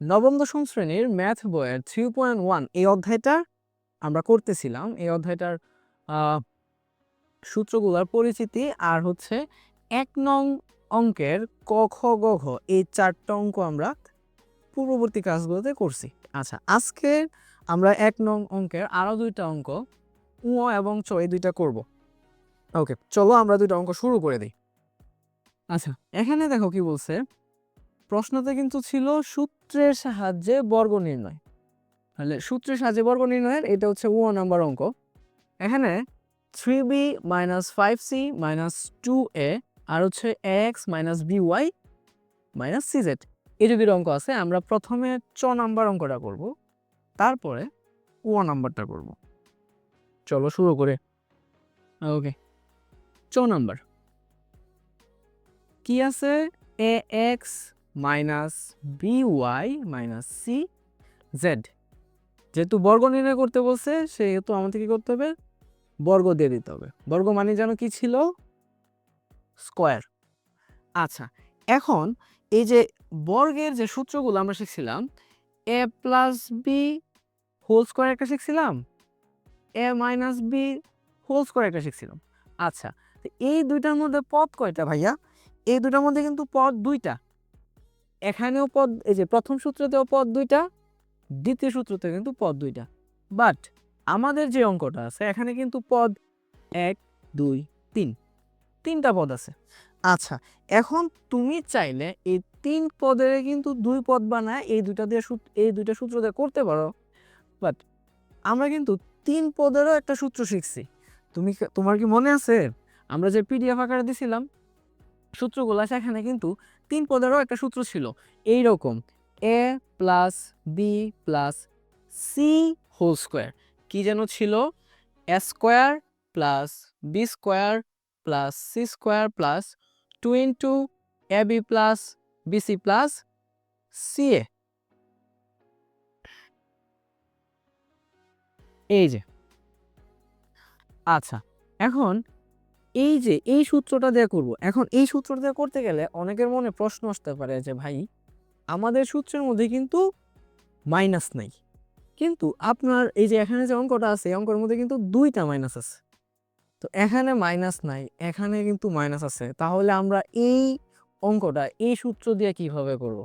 নবম, দশম শ্রেণির ম্যাথ বইয়ের থ্রি পয়েন্ট ওয়ান এই অধ্যায়টা আমরা করতেছিলাম। এই অধ্যায়টার সূত্রগুলোর পরিচিতি আর হচ্ছে এক নং অঙ্কের ক, খ, গ, ঘ এই চারটা অঙ্ক আমরা পূর্ববর্তী কাজগুলোতে করছি। আচ্ছা আজকে আমরা এক নং অঙ্কের আরও দুইটা অঙ্ক, উ এবং চ এই দুইটা করব। ওকে, চলো আমরা দুইটা অঙ্ক শুরু করে দিই। আচ্ছা এখানে দেখো কি বলছে? প্রশ্নতে কিন্তু ছিল সূত্রের সাহায্যে বর্গ নির্ণয়। তাহলে সূত্রের সাহায্যে বর্গ নির্ণয়ের এটা হচ্ছে ও নাম্বার অঙ্ক। এখানে three B minus five C minus two A আর হচ্ছে X minus B Y minus C Z এই যদি অঙ্ক আছে, আমরা প্রথমে চ নাম্বার অঙ্কটা করব, তারপরে ও নাম্বারটা করব। চলো শুরু করে। ওকে, চ নাম্বার। কি আছে? A X minus B Y minus C Z. যেহেতু বর্গ নির্ণয় করতে বলছে, সেহেতু আমাদের কি করতে হবে? বর্গ দিয়ে দিতে হবে। বর্গ মানে যেন কি ছিল? স্কোয়ার। আচ্ছা এখন এই যে বর্গের যে সূত্রগুলো আমরা শিখছিলাম, A plus B whole square একটা শিখছিলাম? A minus B whole square একটা শিখছিলাম। আচ্ছা এই দুইটার মধ্যে পদ কয়টা ভাইয়া? এই দুটার মধ্যে কিন্তু পদ দুইটা। এখানেও পদ, এই যে প্রথম সূত্রতেও পদ দুইটা, দ্বিতীয় সূত্রতে কিন্তু পদ দুইটা। বাট আমাদের যে অঙ্কটা আছে, এখানে কিন্তু পদ এক, দুই, তিন, তিনটা পদ আছে। আচ্ছা এখন তুমি চাইলে এই তিন পদের কিন্তু দুই পদ বানায় এই দুইটা দিয়ে এই দুইটা সূত্র দিয়ে করতে পারো। বাট আমরা কিন্তু তিন পদেরও একটা সূত্র শিখছি। তুমি তোমার কি মনে আছে? আমরা যে পিডিএফ আকারে দিছিলাম সূত্রগুলো সেখানে কিন্তু তিন পদেরও একটা সূত্র ছিল। এই রকম A plus B plus C whole square কি যেন ছিল? A square plus B square plus C square plus two into A B plus B C plus C A এই যে। আচ্ছা এখন এই যে, এই সূত্রটা দিয়ে করব। এখন এই সূত্রটা দিয়ে করতে গেলে অনেকের মনে প্রশ্ন আসতে পারে যে, ভাই, আমাদের সূত্রের মধ্যে কিন্তু মাইনাস নাই। কিন্তু আপনার এই যে, এখানে যে অঙ্কটা আছে অঙ্কের মধ্যে কিন্তু দুইটা মাইনাস আছে। তো এখানে মাইনাস নাই, এখানে কিন্তু মাইনাস আছে। তাহলে আমরা এই অঙ্কটা, এই সূত্র দিয়ে কীভাবে করব?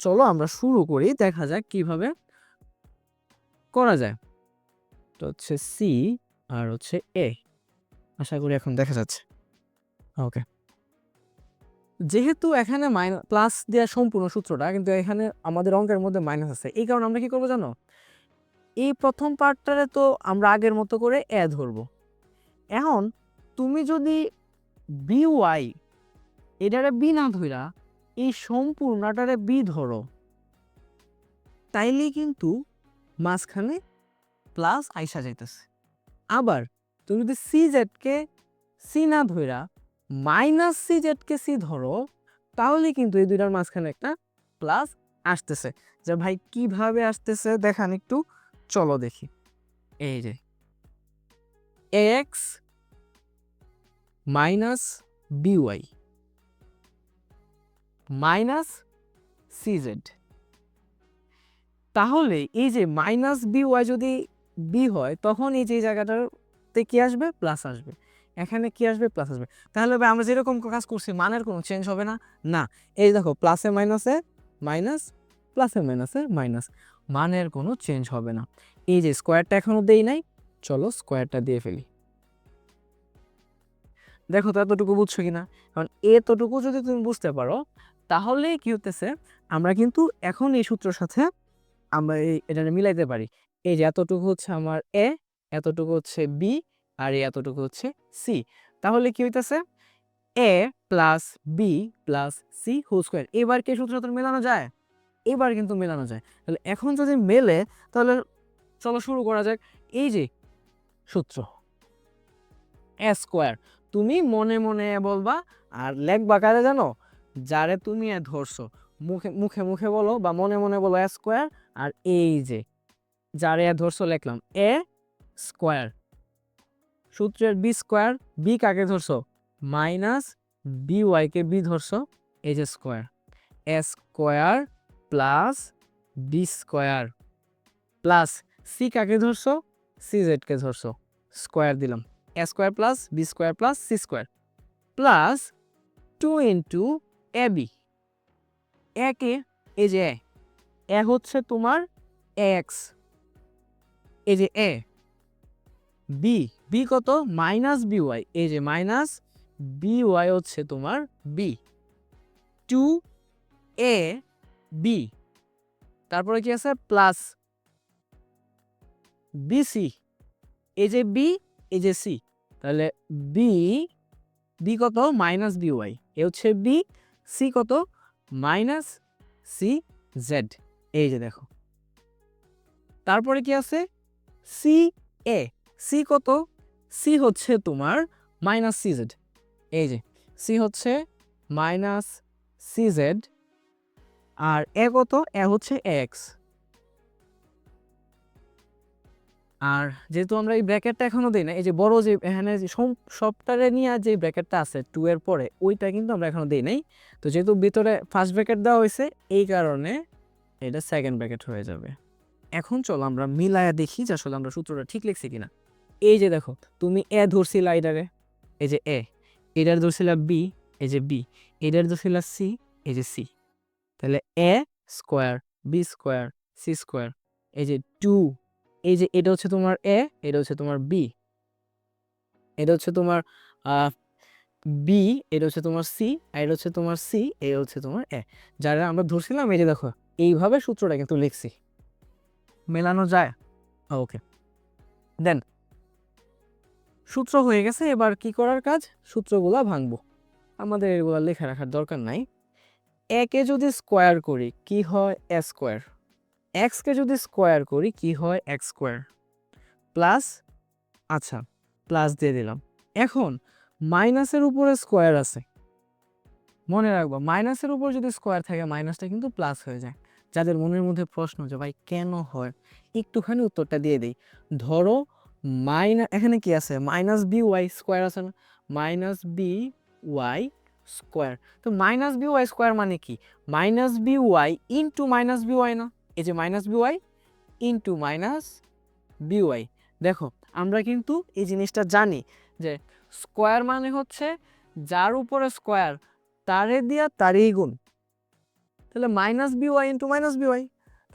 চলো আমরা শুরু করি, দেখা যাক কীভাবে করা যায়। তো হচ্ছে সি আর হচ্ছে এ। আশা করি এখন দেখা যাচ্ছে। ওকে যেহেতু এখানে মাইনাস প্লাস দেওয়া সম্পূর্ণ সূত্রটা, কিন্তু এখানে আমাদের অঙ্কের মধ্যে মাইনাস আছে। এই কারণে আমরা কি করব জানো? এই প্রথম পার্টটারে তো আমরা আগের মতো করে এ ধরবো। এখন তুমি যদি বি ওয়াই এটারে বি না ধইরা এই সম্পূর্ণটারে বি ধরো তাইলে কিন্তু মাঝখানে প্লাস আইসা যাইতেছে। আবার তুমি যদি সি জেডকে সি না ধইরা মাইনাস সি জেডকে সি ধরো, তাহলে কিন্তু এই দুইটার মাঝখানে একটা প্লাস আসতেছে। যে ভাই কীভাবে আসতেছে দেখান একটু, চলো দেখি। এই যে X minus B Y minus C Z তাহলে এই যে মাইনাস বিওয়াই যদি বি হয়, তখন এই যে জায়গাটাতে কি আসবে? প্লাস আসবে। এখানে কি আসবে? প্লাস আসবে। তাহলে ভাই আমরা যেরকম কাজ করছি, মানের কোনো চেঞ্জ হবে না? না। এই দেখো প্লাসে মাইনাসে মাইনাস প্লাসে মাইনাসে মাইনাস মানের কোনো চেঞ্জ হবে না। এই যে স্কোয়ারটা এখনও দেই নাই, চলো স্কোয়ারটা দিয়ে ফেলি। দেখো তো এতটুকু বুঝছ কি না কারণ এতটুকু যদি তুমি বুঝতে পারো, তাহলে কি হতেছে আমরা কিন্তু এখন এই সূত্রের সাথে আমরা এই এটা মিলাইতে পারি। এই যে এতটুকু হচ্ছে আমার এ এতটুকু হচ্ছে বি আর এতটুকু হচ্ছে সি তাহলে কি হইতেছে? A plus B plus C whole square এবার কে সূত্র সাথে মেলানো যায়? এবার কিন্তু মেলানো যায়। তাহলে এখন যদি মেলে, তাহলে চলো শুরু করা যাক। এই যে সূত্র। এ স্কোয়ার তুমি মনে মনে বলবা আর লেখবা কারে জানো? যারে তুমি এ ধরছো। মুখে মুখে মুখে বলো বা মনে মনে বলো এ স্কোয়ার আর এই যে। যারে ধরছো, লিখলাম। A square. সূত্রের বি স্কোয়ার, বি কাকে ধরছো? মাইনাস বি ওয়াইকে বি ধরছো? যে square. A square plus B square plus C কাকে ধরছো? সি জেডকে ধরছো। স্কোয়ার দিলাম। A square plus B square plus C square plus two into A B. একে এই যে এ। হচ্ছে তোমার এক্স। এই যে এ। বি বি কত? মাইনাস বি ওয়াই এই যে মাইনাস বি ওয়াই হচ্ছে তোমার বি টু এ বি তারপরে কি আছে? প্লাস বি সি এই যে বি এই যে সি তাহলে বি বি কত? মাইনাস বি ওয়াই এ হচ্ছে বি সি কত? মাইনাস সি জেড এই যে দেখো। তারপরে কি আছে? সি এ সি কত? সি হচ্ছে তোমার মাইনাস সি জেড এই যে সি হচ্ছে মাইনাস সি জেড আর এ কত? এ হচ্ছে এক্স আর যেহেতু আমরা এই ব্র্যাকেটটা এখনও দিই না, এই যে বড় যে এখানে সবটারে নিয়ে যে ব্র্যাকেটটা আছে টু এর পরে, ওইটা কিন্তু আমরা এখনও দিই নাই। তো যেহেতু ভিতরে ফার্স্ট ব্র্যাকেট দেওয়া হয়েছে, এই কারণে এটা সেকেন্ড ব্র্যাকেট হয়ে যাবে। এখন চলো আমরা মিলায়া দেখি যে আসলে আমরা সূত্রটা ঠিক লিখছি কিনা। এই যে দেখো, তুমি এ ধরছিলা এটারে এই যে এ, এটার ধরছিলা বি, এই যে বি, এটার ধরছিলা সি, এই যে সি। তাহলে A square, B square, C square, এই যে টু, এই যে এটা হচ্ছে তোমার এ, এটা হচ্ছে তোমার বি। এটা হচ্ছে তোমার বি, এটা হচ্ছে তোমার সি, আর এটা হচ্ছে তোমার সি এটা হচ্ছে তোমার এ। যারা আমরা ধরছিলাম, এই যে দেখো, এইভাবে সূত্রটা কিন্তু লিখছি। মেলানো যায়? ওকে। দেন সূত্র হয়ে গেছে, এবার কি করার কাজ? সূত্রগুলা ভাঙবো। আমাদের এগুলো লেখা রাখার দরকার নাই। একে যদি স্কোয়ার করি, কি হয়? A square. এক্সকে যদি স্কোয়ার করি, কি হয়? X square. প্লাস আচ্ছা প্লাস দিয়ে দিলাম। এখন, মাইনাসের উপরে স্কোয়ার আছে। মনে রাখব, মাইনাসের উপর যদি স্কোয়ার থাকে, মাইনাসটা কিন্তু প্লাস হয়ে যায়। যাদের মনের মধ্যে প্রশ্ন যে, ভাই, কেন হয়? একটুখানি উত্তরটা দিয়ে দিই। ধরো মাইনা, এখানে কি আছে? মাইনাস বি ওয়াই স্কোয়ার আছে না? Minus B Y square. তো মাইনাস বি ওয়াই স্কোয়ার মানে কি? Minus B Y into minus B Y না? এই যে minus B Y into minus B Y. দেখো, আমরা কিন্তু এই জিনিসটা জানি যে স্কোয়ার মানে হচ্ছে যার উপরে স্কোয়ার, তারে দিয়া তারই গুণ। তাহলে minus B Y into minus B Y.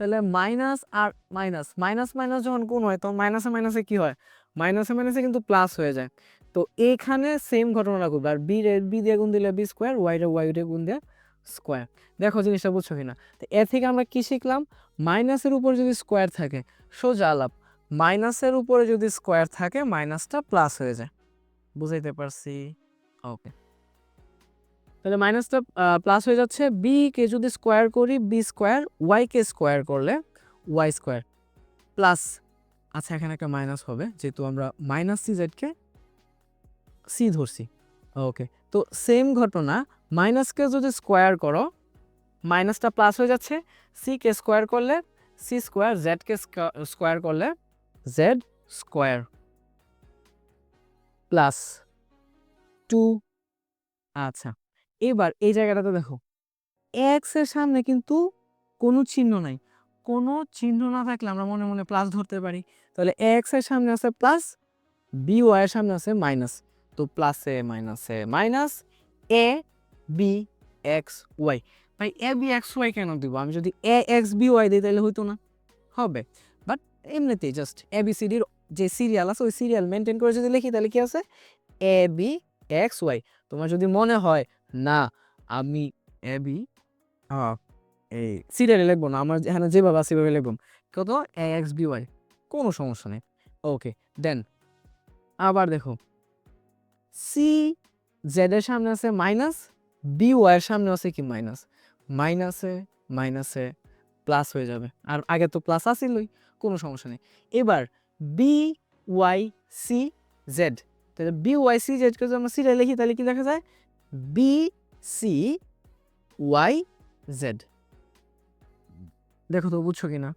তাহলে মাইনাস আর মাইনাস মাইনাস মাইনাস যখন গুণ হয়, তখন মাইনাসে মাইনাসে কি হয়? মাইনাসে মাইনাসে কিন্তু প্লাস হয়ে যায়। তো এইখানে সেম ঘটনা ঘটবে। আর বি রে বি দিয়ে গুণ দিলে বি স্কোয়ার ওয়াই রে ওয়াই গুণ দিয়ে স্কোয়ার দেখো জিনিসটা বুঝছ কিনা? তো এর থেকে আমরা কী শিখলাম? মাইনাসের উপর যদি স্কোয়ার থাকে, সোজা আলাপ। মাইনাসের উপরে যদি স্কোয়ার থাকে মাইনাসটা প্লাস হয়ে যায়। বুঝাইতে পারছি? ওকে তাহলে মাইনাসটা প্লাস হয়ে যাচ্ছে বি কে যদি স্কোয়ার করি বি স্কোয়ার ওয়াই কে স্কোয়ার করলে ওয়াই স্কোয়ার প্লাস আচ্ছা এখানে একটা মাইনাস হবে, যেহেতু আমরা মাইনাস সি জেডকে সি ধরছি। ওকে তো সেম ঘটনা মাইনাসকে যদি স্কোয়ার করো মাইনাসটা প্লাস হয়ে যাচ্ছে সি কে স্কোয়ার করলে সি স্কোয়ার জেডকে স্কোয়ার করলে জেড স্কোয়ার প্লাস টু আচ্ছা। এবার এই জায়গাটাতে দেখো। এক্সের সামনে কিন্তু কোনো চিহ্ন নাই। কোনো চিহ্ন না থাকলে আমরা মনে মনে প্লাস ধরতে পারি। তাহলে এক্সের সামনে আছে প্লাস বি ওয়াই এর সামনে আছে মাইনাস তো প্লাসে মাইনাসে minus A B X Y ভাই এ বি এক্স ওয়াই কেন দিব? আমি যদি এ এক্স বি ওয়াই দিই তাহলে হইতো না। হবে। বাট এমনিতেই জাস্ট এ বি সিডির যে সিরিয়াল আছে, ওই সিরিয়াল মেনটেন করে যদি লিখি তাহলে কি আছে? এ বি এক্স ওয়াই তোমার যদি মনে হয় না আমি এ বি এই সিরিয়ালে লিখব না আমার এখানে যেভাবে আছে সেভাবে লিখব। কত? এ এক্স বি ওয়াই কোনো সমস্যা নেই। ওকে দেন আবার দেখো। সি জেডের সামনে আছে মাইনাস বি ওয়াইয়ের সামনে আছে কি মাইনাস মাইনাসে মাইনাসে প্লাস হয়ে যাবে। আর আগে তো প্লাস আসিলই কোনো সমস্যা নেই। এবার বি ওয়াই সি জেড তাহলে বি ওয়াই সি জেডকে যদি আমরা সিরিয়াল লিখি তাহলে কি দেখা যায়? বি সি ওয়াই জেড দেখো তো, বুঝছ কি না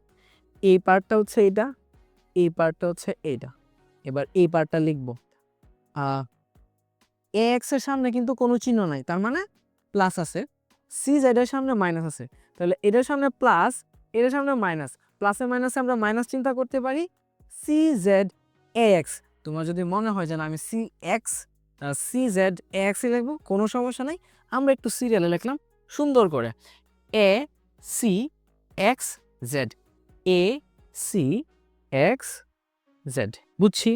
এই পার্টটা হচ্ছে এইটা এই পার্টটা হচ্ছে এইটা এবার এই পার্টটা লিখব। এ এক্সের সামনে কিন্তু কোনো চিহ্ন নাই, তার মানে প্লাস আছে। সি জেড এর সামনে মাইনাস আছে। তাহলে এটার সামনে প্লাস এটার সামনে মাইনাস প্লাসে মাইনাসে আমরা মাইনাস চিন্তা করতে পারি সি জেড এ এক্স তোমার যদি মনে হয় যে আমি C X C Z A এক্সই লিখব, কোনো সমস্যা নাই। আমরা একটু সিরিয়ালে লিখলাম, সুন্দর করে। A C X Z A C X Z বুঝছি?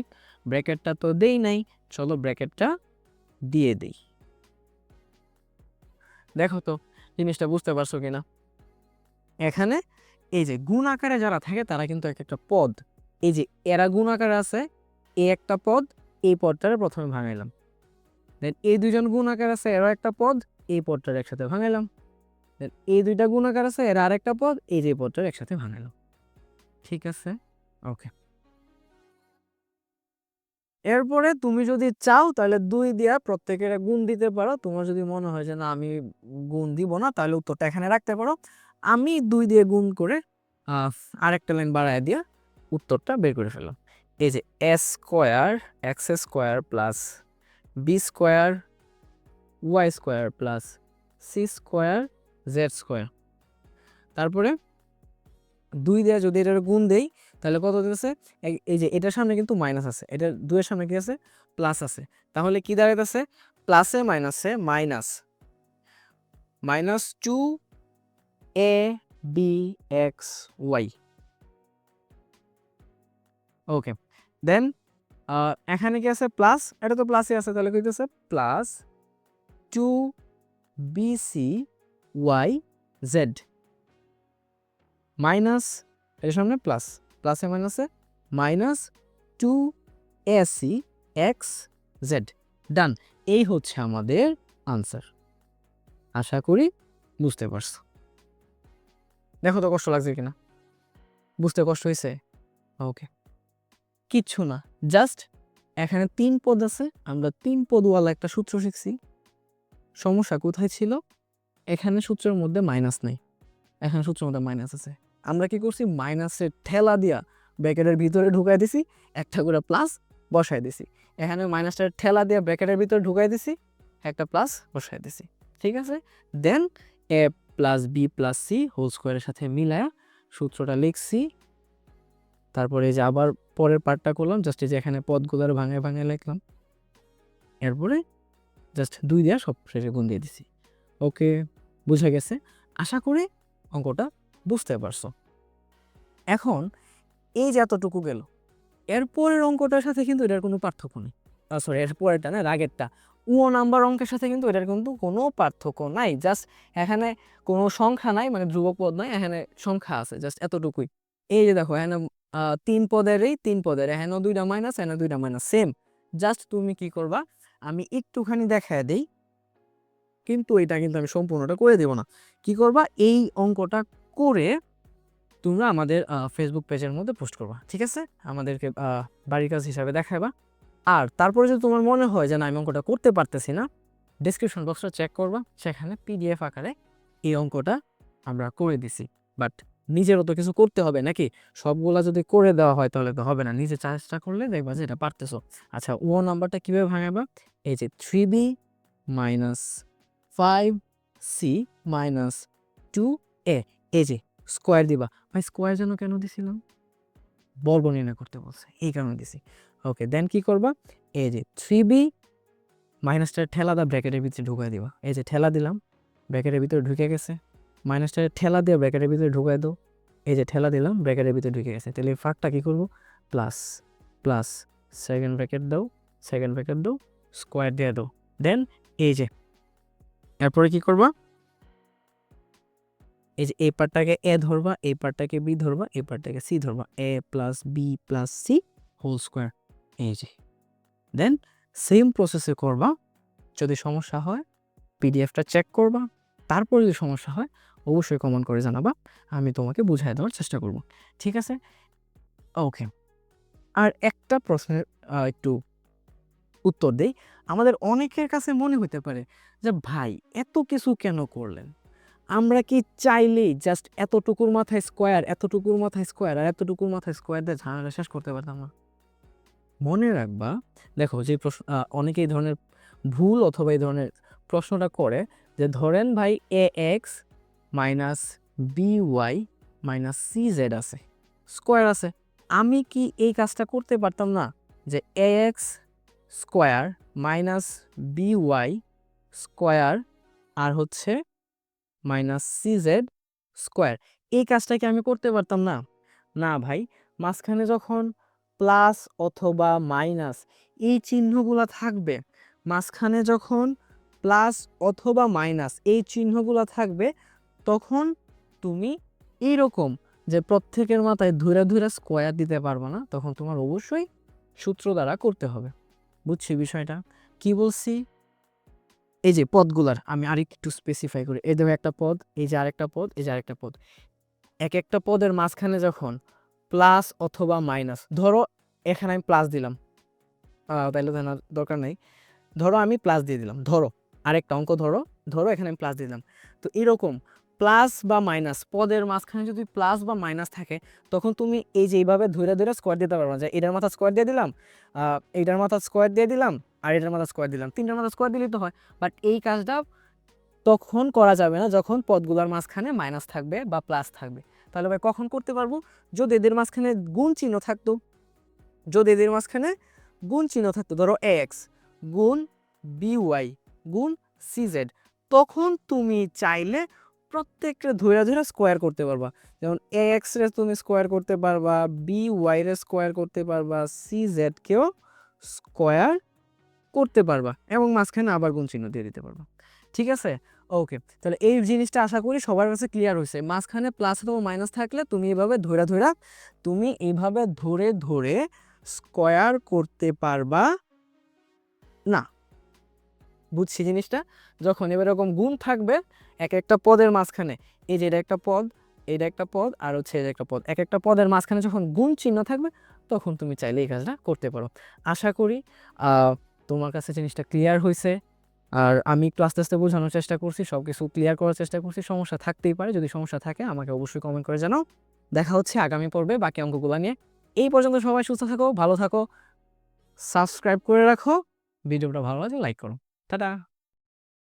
ব্র্যাকেটটা তো দেই নাই, চলো ব্র্যাকেটটা দিয়ে দেই। দেখো তো, জিনিসটা বুঝতে পারছ কিনা? এখানে এই যে গুণ আকারে যারা থাকে, তারা কিন্তু এক একটা পদ। এই যে এরা গুণ আকারে আছে, এ একটা পদ, এই পদটারে প্রথমে ভাঙাইলাম। দেন এই দুইজন গুণ আকার আছে এরা একটা পদ, এই পদটার একসাথে ভাঙাইলাম। দেন এই দুইটা গুণ আকার আছে, এরা আরেকটা পদ, এই যে পদটার একসাথে ভাঙাইলাম। ঠিক আছে? ওকে এরপরে তুমি যদি চাও, তাহলে দুই দিয়া প্রত্যেকের গুণ দিতে পারো। তোমার যদি মনে হয় যে না, আমি গুণ দিব না, তাহলে উত্তরটা এখানে রাখতে পারো। আমি দুই দিয়ে গুণ করে আরেকটা লাইন বাড়ায় দিয়া উত্তরটা বের করে ফেললাম। এই যে S square, X square plus B square Y square plus C square Z square তারপরে দুই দেওয়া যদি এটার গুণ দেই, তাহলে কত দিতেছে? এই- যে এটার সামনে কিন্তু মাইনাস আছে। এটার দুইয়ের সামনে কি আছে? প্লাস আছে। তাহলে কি দাঁড়াইতেছে? প্লাসে মাইনাসে minus minus two A B X Y okay then এখানে কি আছে প্লাস এটা তো প্লাসই আছে, তাহলে কি হইতেছে? Plus two B C Y Z minus এর সামনে প্লাস প্লাসে মাইনাসে minus two A C X Z done এই হচ্ছে আমাদের আনসার আশা করি বুঝতে পারছ। দেখো তো কষ্ট লাগছে কিনা? বুঝতে কষ্ট হয়েছে ওকে কিচ্ছু না। জাস্ট এখানে তিন পদ আছে, আমরা তিন পদওয়ালা একটা সূত্র শিখছি। সমস্যা কোথায় ছিল? এখানে সূত্রের মধ্যে মাইনাস নেই। এখানে সূত্রের মধ্যে মাইনাস আছে। আমরা কি করছি? মাইনাসের ঠেলা দিয়া ব্যাকেটের ভিতরে ঢুকাই দিছি, একটা করে প্লাস বসাই দিছি। এখানে মাইনাসটার ঠেলা দিয়া ব্র্যাকেটের ভিতরে ঢুকাই দিছি, একটা প্লাস বসাই দিছি। ঠিক আছে? Then A plus B plus C whole স্কোয়ারের সাথে মিলায়া সূত্রটা লিখছি তারপরে এই যে আবার পরের পার্টটা করলাম জাস্ট এই যে এখানে পদগুলোর ভাঙায় ভাঙায় লিখলাম। এরপরে জাস্ট দুই দেওয়া সব শেষে গুণ দিয়ে দিছি। ওকে, বুঝে গেছে? আশা করি অঙ্কটা বুঝতে পারছ। এখন এই যে এতটুকু গেল এরপরের অঙ্কটার সাথে কিন্তু এটার কোনো পার্থক্য নেই। সরি এর পরেরটা না, রাগেরটা। ও নাম্বার অঙ্কের সাথে কিন্তু এটার কিন্তু কোনো পার্থক্য নাই। জাস্ট এখানে কোনো সংখ্যা নাই মানে ধ্রুবক পদ নাই, এখানে সংখ্যা আছে জাস্ট এতটুকুই। এই যে দেখো, এখানে তিন পদেরই, তিন পদের হেন দুইটা মাইনাস হেন দুইটা মাইনাস সেম জাস্ট তুমি কি করবা? আমি একটুখানি দেখায় দেই। কিন্তু এটা কিন্তু আমি সম্পূর্ণটা করে দেব না। কি করবা? এই অঙ্কটা করে তোমরা আমাদের ফেসবুক পেজের মধ্যে পোস্ট করবা, ঠিক আছে? আমাদেরকে বাড়ির কাজ হিসাবে দেখাবা আর তারপরে যদি তোমার মনে হয় যে না, আমি অঙ্কটা করতে পারতেছি না ডিসক্রিপশন বক্সটা চেক করবা। সেখানে পিডিএফ আকারে এই অঙ্কটা আমরা করে দিছি। বাট নিজেরও তো কিছু করতে হবে নাকি? সবগুলা যদি করে দেওয়া হয় তাহলে তো হবে না। নিজে চেষ্টা করলে দেখবা যে এটা পারতেছো। আচ্ছা ও নাম্বারটা কীভাবে ভাঙাবা? এই যে three B minus five C minus two A. এই যে স্কোয়ার দিবা। ভাই, স্কোয়ার যেন কেন দিছিলাম? বর্গ নির্ণয় করতে বলছে। এই কারণে দিছি। ওকে, দেন কি করবা? এই যে থ্রি বি মাইনাসটা ঠেলা দা ব্র্যাকেটের ভিতরে ঢুকাই দিবা। এই যে ঠেলা দিলাম, ব্র্যাকেটের ভিতরে ঢুকে গেছে। মাইনাসটার ঠেলা দিয়ে ব্র্যাকেটের ভিতরে ঢুকাই দাও। এই যে ঠেলা দিলাম, ব্র্যাকেটের ভিতরে ঢুকে গেছে। তাহলে এই ফাঁকটা কী করব? প্লাস প্লাস সেকেন্ড ব্র্যাকেট দাও সেকেন্ড ব্র্যাকেট দাও স্কোয়ার দিয়ে দাও। দেন এই যে, এরপরে কি করবা? এই যে এই পার্টটাকে এ ধরবা, এই পার্টটাকে বি ধরবা, এই পার্টটাকে সি ধরবা। A plus B plus C whole square. এই যে দেন সেম প্রসেসে করবা। যদি সমস্যা হয় পিডিএফটা চেক করবা। তারপর যদি সমস্যা হয়, অবশ্যই কমেন্ট করে জানাবা, আমি তোমাকে বুঝাই দেওয়ার চেষ্টা করব। ঠিক আছে? ওকে আর একটা প্রশ্নের একটু উত্তর দেই। আমাদের অনেকের কাছে মনে হতে পারে যে, ভাই, এত কিছু কেন করলেন? আমরা কি চাইলেই জাস্ট এতটুকুর মাথায় স্কোয়ার এতটুকুর মাথায় স্কোয়ার আর এতটুকুর মাথায় স্কোয়ার দিয়ে ঝামেলা শেষ করতে পারতাম না। মনে রাখবা, দেখো, যে প্রশ্ন অনেকে এই ধরনের ভুল অথবা এই ধরনের প্রশ্নটা করে যে ধরেন ভাই A X minus B Y minus C Z আছে স্কোয়ার আছে। আমি কি এই কাজটা করতে পারতাম না যে A X square minus B Y square আর হচ্ছে মাইনাস সি জেড স্কোয়ার এই কাজটা কি আমি করতে পারতাম না? না ভাই, মাঝখানে যখন প্লাস অথবা মাইনাস এই চিহ্নগুলো থাকবে, মাঝখানে যখন প্লাস অথবা মাইনাস এই চিহ্নগুলো থাকবে তখন তুমি এইরকম যে প্রত্যেকের মাথায় ধুরে ধুরে স্কোয়ার দিতে পারবে না তখন তোমার অবশ্যই সূত্র দ্বারা করতে হবে। বুঝছি বিষয়টা? কি বলছি? এই যে পদগুলার আমি আরেকটু স্পেসিফাই করি। এই দেখো একটা পদ এই যে আরেকটা পদ এই যে আরেকটা পদ। এক একটা পদের মাঝখানে যখন প্লাস অথবা মাইনাস ধরো এখানে আমি প্লাস দিলাম। আহ, তাইলে তো দরকার নেই। ধরো আমি প্লাস দিয়ে দিলাম ধরো। আরেকটা অঙ্ক ধরো ধরো এখানে আমি প্লাস দিলাম। তো এরকম প্লাস বা মাইনাস পদের মাঝখানে যদি প্লাস বা মাইনাস থাকে তখন তুমি এই যে এইভাবে ধরে ধরে স্কোয়ার দিতে পারবে। যে এটার মাথা স্কোয়ার দিয়ে দিলাম আহ, এইটার মাথা স্কোয়ার দিয়ে দিলাম আর এটার মাথা স্কোয়ার দিলাম। তিনটার মাথা স্কোয়ার দিলেই তো হয়। বাট এই কাজটা তখন করা যাবে না যখন পদগুলোর মাঝখানে মাইনাস থাকবে বা প্লাস থাকবে। তাহলে ভাই কখন করতে পারব? যদি এদের মাঝখানে গুণ চিহ্ন থাকতো যদি এদের মাঝখানে গুণ চিহ্ন থাকতো ধরো এক্স গুণ বিওয়াই গুণ সিজেড তখন তুমি চাইলে প্রত্যেকটা ধরে ধরে স্কোয়ার করতে পারবা। যেমন এ এক্স রে তুমি স্কোয়ার করতে পারবা বি ওয়াই রে স্কোয়ার করতে পারবা সি জেডকেও স্কোয়ার করতে পারবা এবং মাঝখানে আবার গুণ চিহ্ন দিয়ে দিতে পারবা। ঠিক আছে? ওকে তাহলে এই জিনিসটা আশা করি সবার কাছে ক্লিয়ার হয়েছে। মাঝখানে প্লাস অথবা মাইনাস থাকলে তুমি এভাবে ধরে ধরে তুমি এভাবে ধরে ধরে স্কোয়ার করতে পারবা না। বুঝছি জিনিসটা? যখন এবার এরকম গুণ থাকবে, এক একটা পদের মাঝখানে এই যে এটা একটা পদ, এটা একটা পদ, আর হচ্ছে এটা একটা পদ, এক একটা পদের মাঝখানে যখন গুণ চিহ্ন থাকবে, তখন তুমি চাইলে এই কাজটা করতে পারো। আশা করি তোমার কাছে জিনিসটা ক্লিয়ার হয়েছে আর আমি একটু আস্তে আস্তে বোঝানোর চেষ্টা করছি সব কিছু ক্লিয়ার করার চেষ্টা করছি, সমস্যা থাকতেই পারে, যদি সমস্যা থাকে আমাকে অবশ্যই কমেন্ট করে জানাও। দেখা হচ্ছে আগামী পর্বে বাকি অঙ্কগুলো নিয়ে। এই পর্যন্ত সবাই সুস্থ থাকো, ভালো থাকো সাবস্ক্রাইব করে রাখো, ভিডিওটা ভালো লাগলে লাইক করো। Ta-da!